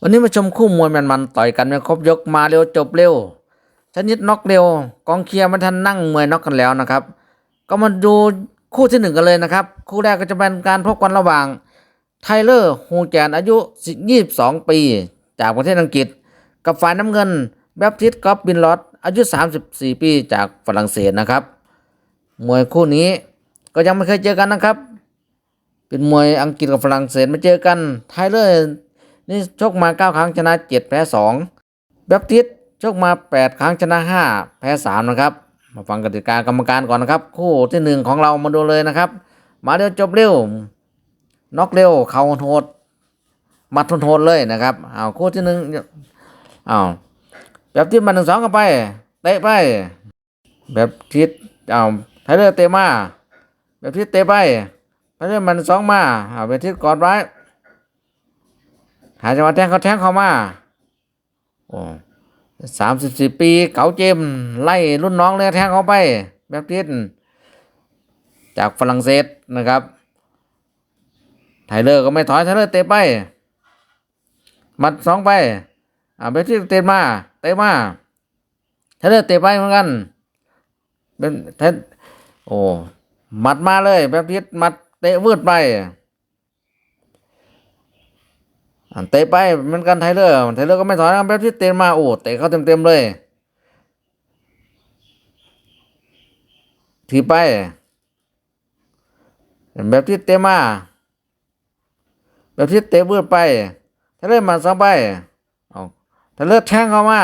วันนี้มาชมคู่มวยมันๆต่อยกันไม่ครบยกมาเร็วจบเร็วชนิดน็อกเร็ว กองเชียร์ไม่ทันนั่งมวยน็อกกันแล้วนะครับ ก็มาดูคู่ที่หนึ่งกันเลยนะครับ คู่แรกก็จะเป็นการพบกันระหว่างไทเลอร์ฮูแจนอายุ 22 ปี จากประเทศอังกฤษ กับฝ่ายน้ำเงินแบปทิสกอฟบินลอตอายุ 34 ปีจากฝรั่งเศสนะครับ มวยคู่นี้ก็ยังไม่เคยเจอกันนะครับ เป็นมวยอังกฤษกับฝรั่งเศสมาเจอกันไทเลอร์ นี่ชกมา9ครั้งชนะ7แพ้2แบปทิสชกมา8ครั้งชนะ5แพ้3นะครับ มาฟังกติกากรรมการก่อนนะครับ คู่ที่หนึ่งของเรามาดูเลยนะครับ มาเร็วจบเร็วน็อกเร็วเข่าโหดมัดโหดเลยนะครับเอาวคู่ที่หนึ่งเอาวแบบทิศมาหนึ่งสองกันไปเตะไปแบบทิศเอาวไทเลอร์เตะมาแบบทิศเตะไปไทเลอร์มันสองมาเอาแบบทิศกอดไว้ หาจังหวะแทงเขาแทงเข้ามาโอ้สามสิบสี่ปีเก๋าเจมไล่รุ่นน้องเลยแทงเขาไปแบบทิศจากฝรั่งเศสนะครับ ไทเลอร์ก็ไม่ถอยไทเลอร์เตะไปมัดสองไป อ่าเบที่เตะมา เตะมาไทเลอร์เตะไปเหมือนกันเป็นเทโอ้มัดมาเลยแบบทิศหมัดเตะวืดไป อ่าเตะไปเหมือนกันไทเลอร์ไทเลอร์ก็ไม่ถอยนะแบบทิศเตะมาโอ้เตะเข้าเต็มๆเลยทีไปแบบทิศเตะมา แบบที่เตะเบืดไปถ้าเลือนมาสองไปเอาถ้าเลือนแทงเข้ามา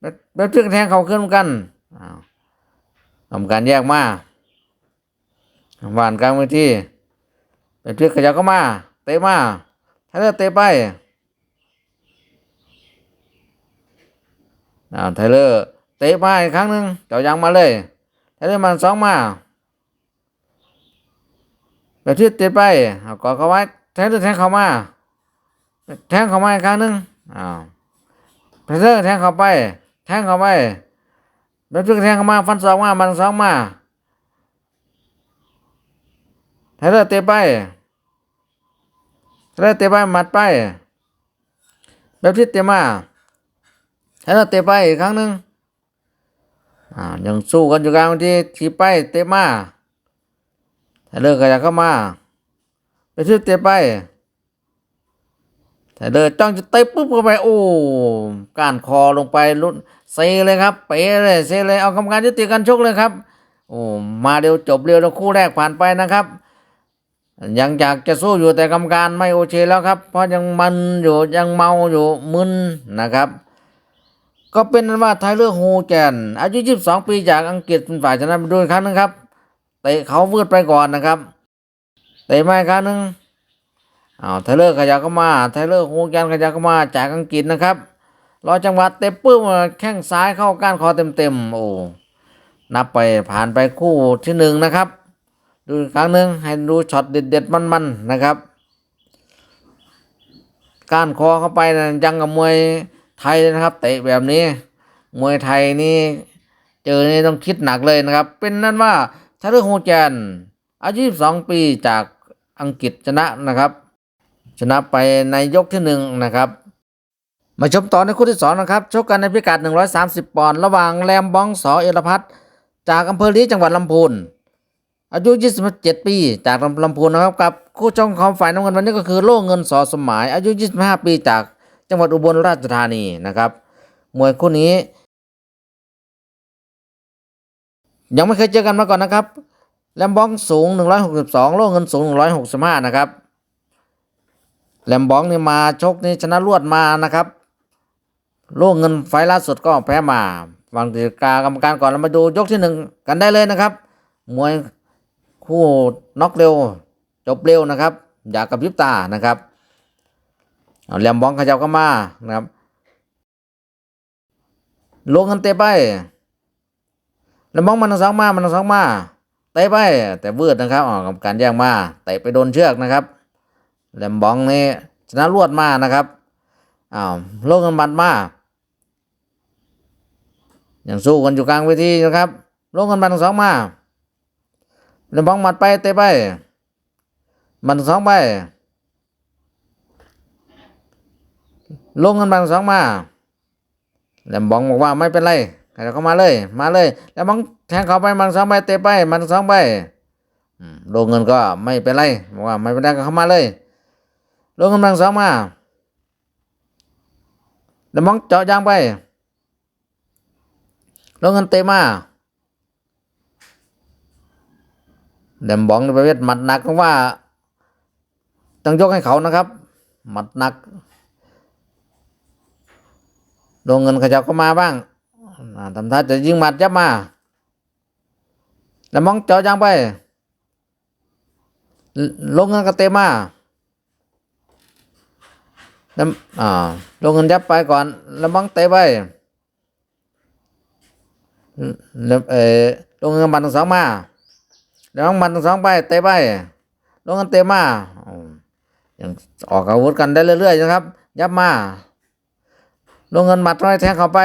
แบบแบบที่แทงเขาขึ้นกันเอาทำการแยกมาหวานกลางเวทีแบบที่ขยับเข้ามา เตะมา ถ้าเลื่อนเตะไปเอาไทเลอร์เตะมาอีกครั้งหนึ่งเจ้ายังมาเลยไทเลอร์มันสองมาแบบที่เตะไปเอากอดเขาไว้แทงหรือแทงเข้ามาแทงเข้ามาอีกครั้งหนึ่งอ้าวเพเซอร์แทงเข้าไป แทงเข้าไปแบบที่แทงเข้ามาฟันสองมามันสองมาเทเลอร์เตะไป เลอร์เตะไปหมัดไป แบบที่เตะมาเทเลอร์เตะไปอีกครั้งหนึ่งอ่ายังสู้กันอยู่กลางที่ทีไปเตะมาเทเลอร์ก็อยากเข้ามาไปที่เตะไปแต่เดินจ้องจะเตะปุ๊บเข้าไปโอ้กานคอลงไปลุ้นเซเลยครับ เป๋เลยเซเลยเอากรรมการยุติการชกเลยครับ โอ้มาเร็วจบเร็วแล้วคู่แรกผ่านไปนะครับ ยังอยากจะสู้อยู่แต่กรรมการไม่โอเคแล้วครับ เพราะยังมันอยู่ยังเมาอยู่มึนนะครับ ก็เป็นนั้นว่าไทเลอร์โฮแกนอายุ 22 ปีจากอังกฤษเป็นฝ่ายชนะไปด้วยครั้งนึงครับเตะเขาวืดไปก่อนนะครับเตะมาครั้งหนึ่งอ้าวไทเลอร์ขยับเข้ามาไทเลอร์โฮแกนขยับเข้ามาจากอังกฤษนะครับรอจังหวะเตะปื้มแข้งซ้ายเข้าก้านคอเต็มๆโอ้นับไปผ่านไปคู่ที่หนึ่งนะครับ ดูอีกครั้งหนึ่งให้ดูช็อตเด็ดๆมันๆนะครับก้านคอเข้าไปนะยังกับมวยไทยนะครับเตะแบบนี้ มวยไทยนี่เจอนี่ต้องคิดหนักเลยนะครับ เป็นนั่นว่าไทเลอร์โฮแกนอายุ22 ปีจากอังกฤษชนะนะครับ ชนะไปในยกที่หนึ่งนะครับ มาชมต่อในคู่ที่สองนะครับชกกันในพิกัด 130 ปอนด์ระหว่างแรมบ้องสอเอรพัฒจากอำเภอลีจังหวัดลำพูน อายุ 27 ปี จากลำพูนนะครับกับคู่ชงของฝ่ายน้ำเงินวันนี้ก็คือโล่เงินสอสมหมาย อายุ 25 ปีจากจังหวัดอุบลราชธานีนะครับ มวยคู่นี้ ยังไม่เคยเจอกันมาก่อนนะครับแลมบ้องสูง 162 โล่เงินสูง 165 นะครับแลมบ้องนี่มาชกนี่ชนะรวดมานะครับ โล่เงินไฟล์ล่าสุดก็แพ้มาฟังตีกากรรมการก่อนเรามาดูยกที่หนึ่งกันได้เลยนะครับ มวย คู่น็อกเร็ว จบเร็วนะครับ อย่ากระพริบตานะครับเอาแลมบ้องขยับเข้ามานะครับลงกันเตะไปแลมบ้องมันทั้งสองมามันทั้งสองมาเตะไป แต่เวืดนะครับออกกับการแย่งมาเตะไปโดนเชือกนะครับแหลมบองนี่ชนะรวดมานะครับอ้าวโลกเงินบัตรมายังสู้กันอยู่กลางเวทีนะครับโลกเงินบัตรทั้งสองมา แลมบองมัดไปเตะไป มันสองไป ลงกันบางสองมาแหลมบองบอกว่าไม่เป็นไรใครเขามาเลย มาเลย แล้วบองแทงเขาไปบางสองไปเตะไป มันสองไปลงเงินก็ไม่เป็นไรบอกว่าไม่เป็นไรก็เข้ามาเลยลงกำลังสองมาแล้วมองเจาะยางไปลงเงินเตะมา เดมบองในประเภทหมัดหนักก็ว่า ต้องยกให้เขานะครับ หมัดหนักลงเงินเขาเจ้าก็มาบ้างาทำท่าจะยิงหมัดยับมาแล้วมองเจาะยางไป ลงเงินก็เตะมาแล้วอ่าลงเงินยับไปก่อนแล้วบังเตะไปแล้วเออลงเงินบันทั้งสองมา แล้วบังบันทั้งสองไปเตะไปลงเงินเตะมาอืมยังออกอาวุธกันได้เรื่อยๆนะครับ ยับมาลงเงินหมัดร้อยแทงเข้าไป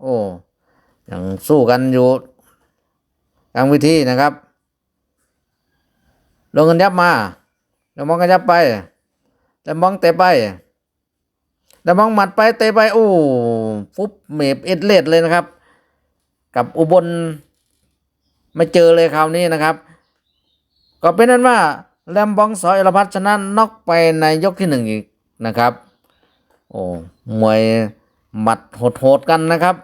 โอ้ยังสู้กันอยู่กลางวิธีนะครับลงเงินยับมาแล้วมองก็ยับไปแล้วมองเตะไปแล้วมองหมัดไปเตะไปโอ้ฟุบเมบเอ็ดเลดเลยนะครับ กับอุบล ไม่เจอเลยคราวนี้นะครับ ก็เป็นนั้นว่าแลมบองสอยอรพัฒน์ชนะน็อกไปในยกที่หนึ่งอีกนะครับ โอ้มวยหมัดโหดๆกันนะครับ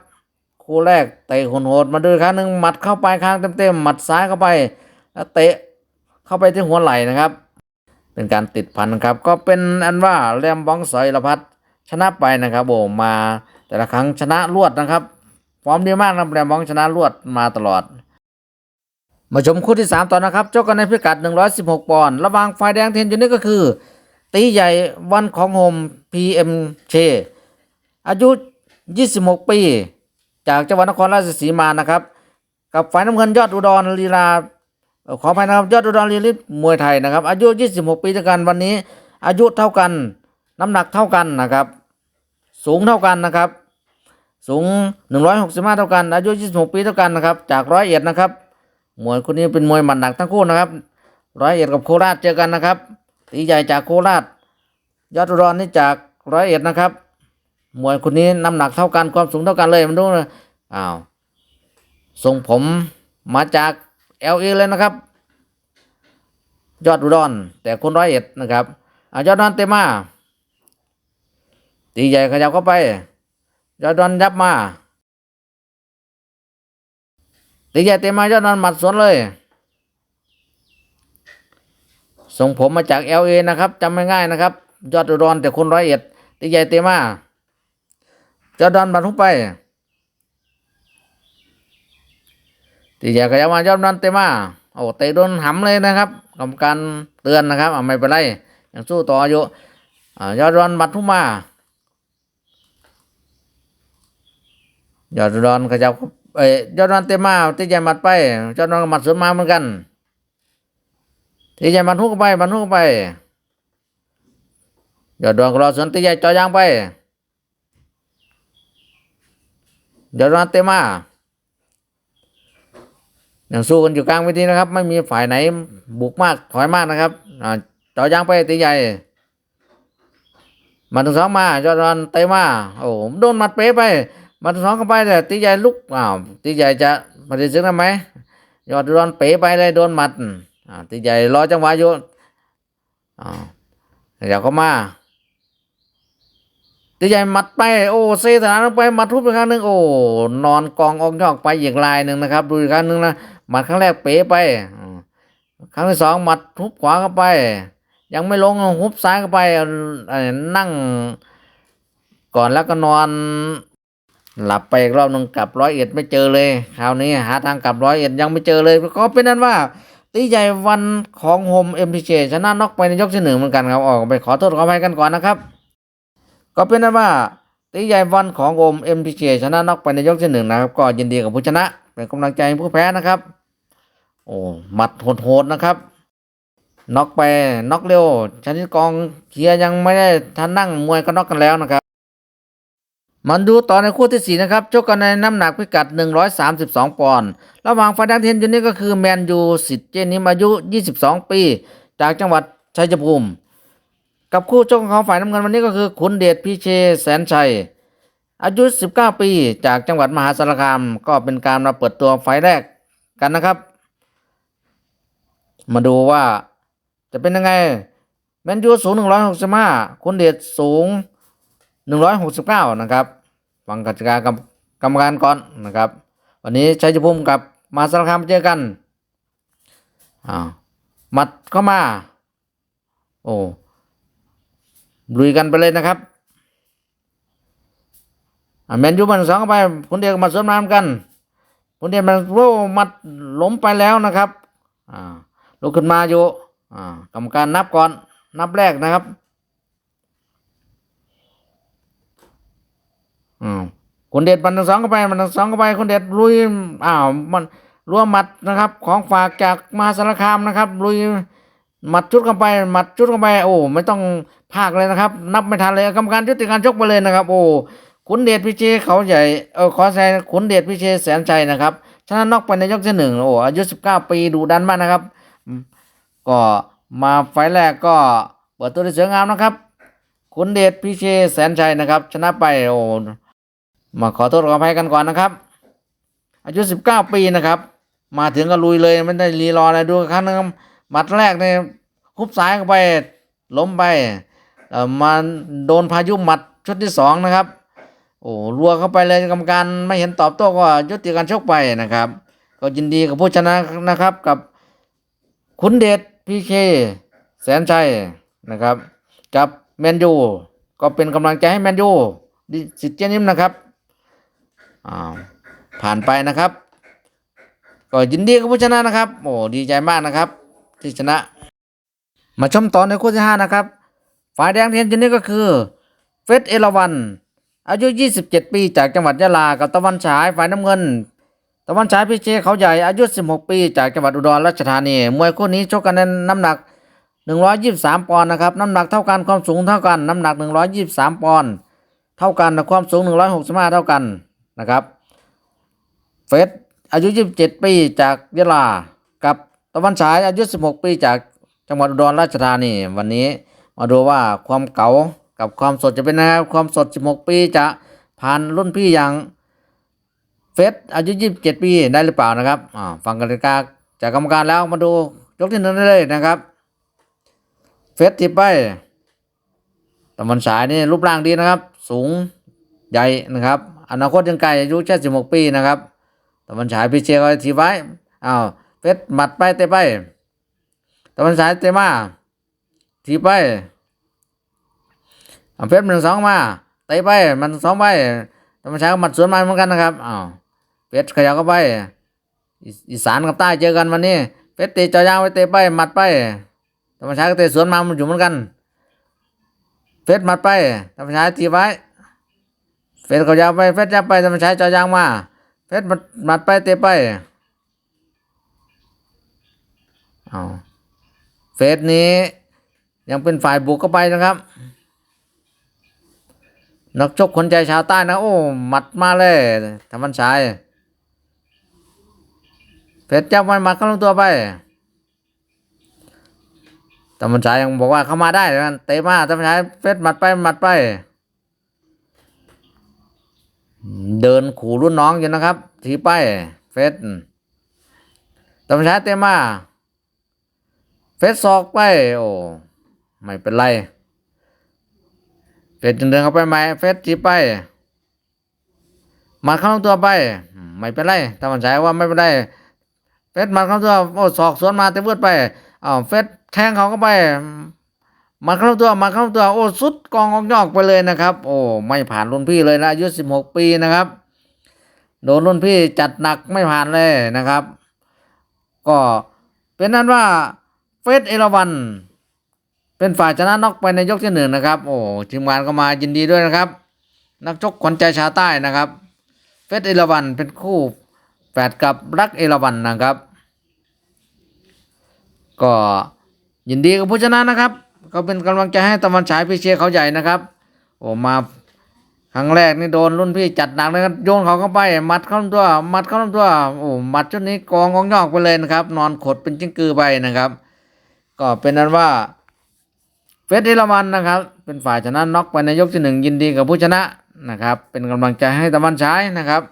คู่แรกเตะโหดๆมาดูอีกครั้งหนึ่งหมัดเข้าไปข้างเต็มๆหมัดซ้ายเข้าไป แล้วเตะเข้าไปที่หัวไหล่นะครับ เป็นการติดพันครับ ก็เป็นอันว่าแรมบ้องสอยละพัดชนะไปนะครับโอ้มาแต่ละครั้งชนะรวดนะครับฟอร์มดีมากนะแรมบ้องชนะรวดมาตลอด มาชมคู่ที่สามต่อนะครับเจ้ากันในพิกัด 116 ปอนด์ระหว่างฝ่ายแดงเทนอยู่นี่ก็คือ ตีใหญ่วันของโฮม PM เชอายุ 26 ปี จากจังหวัดนครราชสีมานะครับ กับฝ่ายน้ำเงินยอดอุดรลีลาขออภัยนะครับยอดอุดรลีลิตมวยไทยนะครับ อายุ 26 ปีเท่ากันวันนี้ อายุเท่ากัน น้ำหนักเท่ากันนะครับ สูงเท่ากันนะครับ สูง 165 เท่ากัน อายุ 26 ปีเท่ากันนะครับ จากร้อยเอ็ดนะครับ มวยคนนี้เป็นมวยหมัดหนักทั้งคู่นะครับ ร้อยเอ็ดกับโคราชเจอกันนะครับตีใหญ่จากโคราชยอดอุดรนี่จากร้อยเอ็ดนะครับ มวยคนนี้น้ำหนักเท่ากันความสูงเท่ากันเลยมันดูนะอ้าวทรงผมมาจาก LA เอลยนะครับ ยอดอุดรแต่คนร้อยเอ็ดนะครับอายอดอุดรเตมาตีใหญ่ขยับเข้าไป ยอดอุดรยับมา ตีใหญ่เตะมายอดอุดรหมัดสวนเลยทรงผมมาจาก LA นะครับจำง่ายนะครับ ยอดอุดรแต่คนร้อยเอ็ดตีใหญ่เตะมายอดอุดรหมัดทุกไปตีใหญ่ขยับมายอดนันเตะมาโอ้เตะโดนหำเลยนะครับกรรมการเตือนนะครับอ่าไม่เป็นไรยังสู้ต่ออยู่ยอดรอนบัดทุกมายอดรอนขยับ เอ้ยอดรอนเตมาตีใหญ่หมัดไปยอดรอนก็หมัดสวนมาเหมือนกันตีใหญ่หมัดทุกไปหมัดทุกไปยอดรอนก็รอสวนตีใหญ่จ่อยางไปยอดรอนเตมายังสู้กันอยู่กลางเวทีนะครับ ไม่มีฝ่ายไหนบุกมากถอยมากนะครับจ่อยางไปตีใหญ่หมาถึงสองมายอดรันเตมาโอ้โหโดนหมัดเป๊ะไป มาสองเข้าไปแต่ตีใหญ่ลุกอ้าวตีใหญ่จะปฏิเสธได้ไหมยอดรันเป๊ะไปเลยโดนหมัดอ่าตีใหญ่รอจังหวะอยู่อ้าวเดี๋ยวเข้ามาตีใหญ่หมัดไปโอ้เซถานลงไปหมัดทุบไปครั้งหนึ่งโอ้นอนกองออกยอกไปอีกลายหนึ่งนะครับ ดูอีกครั้งหนึ่งนะหมัดครั้งแรกเป๋ไปครั้งที่สองหมัดทุบขวาเข้าไป ยังไม่ลงฮุบซ้ายเข้าไปเอ่อนั่ง ก่อนแล้วก็นอน หลับไปอีกรอบหนึ่งกลับร้อยเอ็ดไม่เจอเลย คราวนี้หาทางกลับร้อยเอ็ดยังไม่เจอเลยก็เป็นนั้นว่าตีใหญ่วันของโฮมเอ็มพีเชชนะน็อกไปในยกที่หนึ่งเหมือนกันครับออกไปขอโทษขออภัยกันก่อนนะครับ ก็เป็นนั้นว่าตีใหญ่วันของโอมเอ็มพีเชชนะน็อกไปในยกที่หนึ่งนะครับ ก็ยินดีกับผู้ชนะเป็นกำลังใจให้ผู้แพ้นะครับ โอ้หมัดโหดๆนะครับน็อกไปน็อกเร็วชนิดกองเชียร์ยังไม่ได้ทันนั่งมวยก็น็อกกันแล้วนะครับ มันดูต่อในคู่ที่สี่นะครับชกกันในน้ำหนักพิกัด 132 ปอนด์ระหว่างฝ่ายแดงเทนอยู่นี่ก็คือแมนยูสิทธิ์เจนิมอายุ 22 ปี จากจังหวัดชัยภูมิ กับคู่ชกของฝ่ายน้ำเงินวันนี้ก็คือขุนเดชพิเชแสนชัย อายุ 19 ปี จากจังหวัดมหาสารคาม ก็เป็นการมาเปิดตัวไฟแรกกันนะครับ มาดูว่าจะเป็นยังไงแมนยูสูง 165ขุนเดชสูง 169 นะครับ ฟังกติกากรรมกรรมการก่อนนะครับ วันนี้ชัยภูมิกับมาสารคามเจอกันอ้าวมัดเข้ามา โอ้ลุยกันไปเลยนะครับอะแมนยูมันสองเข้าไปคุณเดียกมาสวนน้ำกันคุณเดียวมันโว้มัดล้มไปแล้วนะครับอ่าลุกขึ้นมาอยู่อ่ากรรมการนับก่อนนับแรกนะครับ อืมคุณเด็ดมันทั้งสองเข้าไปมันทั้งสองเข้าไปคุณเด็ดลุยอ้าวมันรัวหมัดนะครับ ของฝากจากมหาสารคามนะครับ ลุยหมัดชุดเข้าไปหมัดชุดเข้าไป โอ้ไม่ต้องพากเลยนะครับ นับไม่ทันเลยกรรมการยุติการชกไปเลยนะครับ โอ้ขุนเดชพิเชษเขาใหญ่เออขอแซงขุนเดชพิเชษแสนชัยนะครับชนะน็อกไปในยกที่หนึ่งโอ้อายุสิบเก้าปีดูดันมากนะครับ ก็มาไฟล์แรกก็เปิดตัวได้สวยงามนะครับขุนเดชพิเชษแสนชัยนะครับ ชนะไปโอ้ มาขอโทษขออภัยกันก่อนนะครับ อายุ 19 ปีนะครับ มาถึงก็ลุยเลยไม่ได้รีรออะไรดูครั้งนึงหมัดแรกเนี่ยคุบซ้ายเข้าไปล้มไปมาโดนพายุหมัดชุดที่สองนะครับ โอ้รัวเข้าไปเลยกรรมการไม่เห็นตอบโต้ก็ยุติการชกไปนะครับ ก็ยินดีกับผู้ชนะนะครับกับขุนเดชพีเคแสนชัยนะครับ กับแมนยูก็เป็นกำลังใจให้แมนยูดิสิทธิ์เจนิมนะครับ อ้าวผ่านไปนะครับ ก็ยินดีกับผู้ชนะนะครับ โอ้ดีใจมากนะครับ ที่ชนะ มาชมตอนในคู่ที่ห้านะครับ ฝ่ายแดงเทียนชนี้ก็คือเฟสเอราวันอายุ 27 ปีจากจังหวัดยะลา กับตะวันฉายฝ่ายน้ำเงิน ตะวันฉายพิเชษเขาใหญ่อายุ 16 ปีจากจังหวัดอุดรราชธานี มวยคู่นี้ชกกันในน้ำหนัก 123 ปอนด์นะครับ น้ำหนักเท่ากันความสูงเท่ากัน น้ำหนัก 123 ปอนด์เท่ากันความสูง 165 เท่ากัน นะครับ เฟสอายุ 27 ปีจากยะลา กับตะวันฉายอายุ 16 ปีจากจังหวัดอุดรราชธานีวันนี้มาดูว่าความเก่ากับความสดจะเป็นไงครับความสด 16 ปีจะผ่านรุ่นพี่อย่างเฟสอายุ 27 ปีได้หรือเปล่านะครับฟังกติกาจากกรรมการแล้วมาดูยกที่หนึ่งได้เลยนะครับเฟสทิปไปตะวันฉายนี่รูปร่างดีนะครับ สูงใหญ่นะครับ อนาคตยังไกลอายุแค่สิบหกปีนะครับตะวันฉายพิเชษก็ทีไว้อ้าวเฟสหมัดไปเตะไปตะวันฉายเตะมาทีไปอ้าเฟสหนึ่งสองมาเตะไปมันสองไปตะวันฉายก็หมัดสวนมาเหมือนกันนะครับอ้าวเฟสขยับเข้าไปอีสานกับใต้เจอกันวันนี้เฟสเตะจอยางไปเตะไปหมัดไปตะวันฉายก็เตะสวนมามันอยู่เหมือนกัน เฟสหมัดไปตะวันฉายทีไว้ เฟสเขายาวไปเฟสยาวไปทำไมใช้จอยางมาเฟสมัดมัดไปเตะไปเอาเฟสนี้ยังเป็นฝ่ายบุกเข้าไปนะครับนักชกคนใจชาวใต้นะโอ้หมัดมาเลยธรรมันชายเฟสจับมันหมัดเข้าลงตัวไปธรรมันชายยังบอกว่าเข้ามาได้นะเตะมาธรรมันชายเฟสหมัดไปหมัดไป เดินขู่รุ่นน้องอยู่นะครับทีไปเฟสตำช้าเตมาเฟสศอกไป โอ้ไม่เป็นไรเฟสจึงเดินเข้าไปใหม่เฟสทีไปมาเข้าตัวไป ไม่เป็นไรตำช้าว่าไม่เป็นไรเฟสมาเข้าตัวโอ้ศอกสวนมาเตะเวืดไปอ้าวเฟสแทงเขาเข้าไป มาเข้าตัวมาเข้าตัวโอ้สุดกองออกยอกไปเลยนะครับ โอ้ไม่ผ่านรุ่นพี่เลยนะอายุสิบหกปีนะครับโดนรุ่นพี่จัดหนักไม่ผ่านเลยนะครับ ก็เป็นนั้นว่าเฟสเอราวัน เป็นฝ่ายชนะน็อกไปในยกที่หนึ่งนะครับ โอ้ทีมงานก็มายินดีด้วยนะครับ นักชกขวัญใจชาใต้นะครับเฟสเอราวันเป็นคู่แฝดกับรักเอราวันนะครับ ก็ยินดีกับผู้ชนะนะครับ ก็เป็นกำลังใจให้ตะวันฉายพิเชียเขาใหญ่นะครับ โอ้มาครั้งแรกนี่โดนรุ่นพี่จัดหนักเลยครับโยนเขาเข้าไป มัดเข้าลำตัว มัดเข้าลำตัวโอ้มัดชุดนี้กองกองยอกไปเลยนะครับ นอนขดเป็นจิ้งกือไปนะครับ ก็เป็นนั้นว่าเฟสเอราวันนะครับ เป็นฝ่ายชนะน็อกไปในยกที่หนึ่งยินดีกับผู้ชนะนะครับ เป็นกำลังใจให้ตะวันฉายนะครับ